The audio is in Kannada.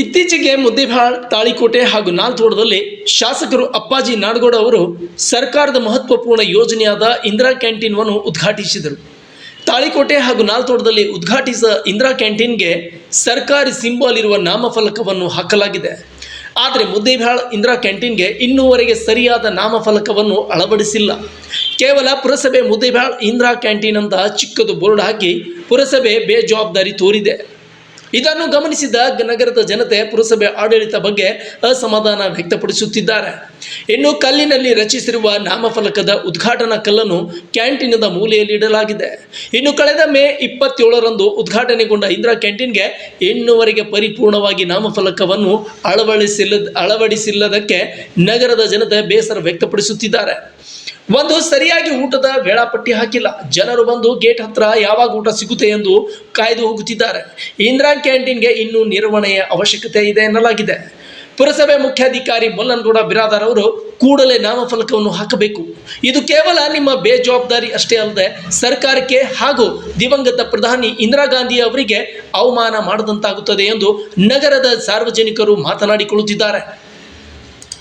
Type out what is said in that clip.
ಇತ್ತೀಚೆಗೆ ಮುದ್ದೇಬಾಳ್, ತಾಳಿಕೋಟೆ ಹಾಗೂ ನಾಲ್ತೋಡದಲ್ಲಿ ಶಾಸಕರು ಅಪ್ಪಾಜಿ ನಾಡಗೌಡ ಅವರು ಸರ್ಕಾರದ ಮಹತ್ವಪೂರ್ಣ ಯೋಜನೆಯಾದ ಇಂದಿರಾ ಕ್ಯಾಂಟೀನ್ವನ್ನು ಉದ್ಘಾಟಿಸಿದರು. ತಾಳಿಕೋಟೆ ಹಾಗೂ ನಾಲ್ತೋಡದಲ್ಲಿ ಉದ್ಘಾಟಿಸಿದ ಇಂದಿರಾ ಕ್ಯಾಂಟೀನ್ಗೆ ಸರ್ಕಾರಿ ಸಿಂಬಲ್ ಇರುವ ನಾಮಫಲಕವನ್ನು ಹಾಕಲಾಗಿದೆ. ಆದರೆ ಮುದ್ದೇಬಿಹಾಳ್ ಇಂದಿರಾ ಕ್ಯಾಂಟೀನ್ಗೆ ಇನ್ನೂವರೆಗೆ ಸರಿಯಾದ ನಾಮಫಲಕವನ್ನು ಅಳವಡಿಸಿಲ್ಲ. ಕೇವಲ ಪುರಸಭೆ ಮುದ್ದೇಬಾಳ್ ಇಂದಿರಾ ಕ್ಯಾಂಟೀನ್ ಅಂತ ಚಿಕ್ಕದು ಬೋರ್ಡ್ ಹಾಕಿ ಪುರಸಭೆ ಬೇಜವಾಬ್ದಾರಿ ತೋರಿದೆ. ಇದನ್ನು ಗಮನಿಸಿದ ನಗರದ ಜನತೆ ಪುರಸಭೆ ಆಡಳಿತ ಬಗ್ಗೆ ಅಸಮಾಧಾನ ವ್ಯಕ್ತಪಡಿಸುತ್ತಿದ್ದಾರೆ. ಇನ್ನು ಕಲ್ಲಿನಲ್ಲಿ ರಚಿಸಿರುವ ನಾಮಫಲಕದ ಉದ್ಘಾಟನಾ ಕಲ್ಲನ್ನು ಕ್ಯಾಂಟೀನದ ಮೂಲೆಯಲ್ಲಿ ಇಡಲಾಗಿದೆ. ಇನ್ನು ಕಳೆದ ಮೇ ಇಪ್ಪತ್ತೇಳರಂದು ಉದ್ಘಾಟನೆಗೊಂಡ ಇಂದಿರಾ ಕ್ಯಾಂಟೀನ್ಗೆ ಇನ್ನುವರೆಗೆ ಪರಿಪೂರ್ಣವಾಗಿ ನಾಮಫಲಕವನ್ನು ಅಳವಡಿಸಿಲ್ಲ, ಅಳವಡಿಸಿಲ್ಲದಕ್ಕೆ ನಗರದ ಜನತೆ ಬೇಸರ ವ್ಯಕ್ತಪಡಿಸುತ್ತಿದ್ದಾರೆ. ಒಂದು ಸರಿಯಾಗಿ ಊಟದ ವೇಳಾಪಟ್ಟಿ ಹಾಕಿಲ್ಲ. ಜನರು ಬಂದು ಗೇಟ್ ಹತ್ರ ಯಾವಾಗ ಊಟ ಸಿಗುತ್ತೆ ಎಂದು ಕಾಯ್ದು ಹೋಗುತ್ತಿದ್ದಾರೆ. ಇಂದಿರಾ ಕ್ಯಾಂಟೀನ್ಗೆ ಇನ್ನೂ ನಿರ್ವಹಣೆಯ ಅವಶ್ಯಕತೆ ಇದೆ ಎನ್ನಲಾಗಿದೆ. ಪುರಸಭೆ ಮುಖ್ಯಾಧಿಕಾರಿ ಮಲ್ಲನಗೌಡ ಬಿರಾದಾರ್ ಅವರು ಕೂಡಲೇ ನಾಮಫಲಕವನ್ನು ಹಾಕಬೇಕು. ಇದು ಕೇವಲ ನಿಮ್ಮ ಬೇಜವಾಬ್ದಾರಿ ಅಷ್ಟೇ ಅಲ್ಲದೆ ಸರ್ಕಾರಕ್ಕೆ ಹಾಗೂ ದಿವಂಗತ ಪ್ರಧಾನಿ ಇಂದಿರಾ ಗಾಂಧಿ ಅವರಿಗೆ ಅವಮಾನ ಮಾಡದಂತಾಗುತ್ತದೆ ಎಂದು ನಗರದ ಸಾರ್ವಜನಿಕರು ಮಾತನಾಡಿಕೊಳ್ಳುತ್ತಿದ್ದಾರೆ.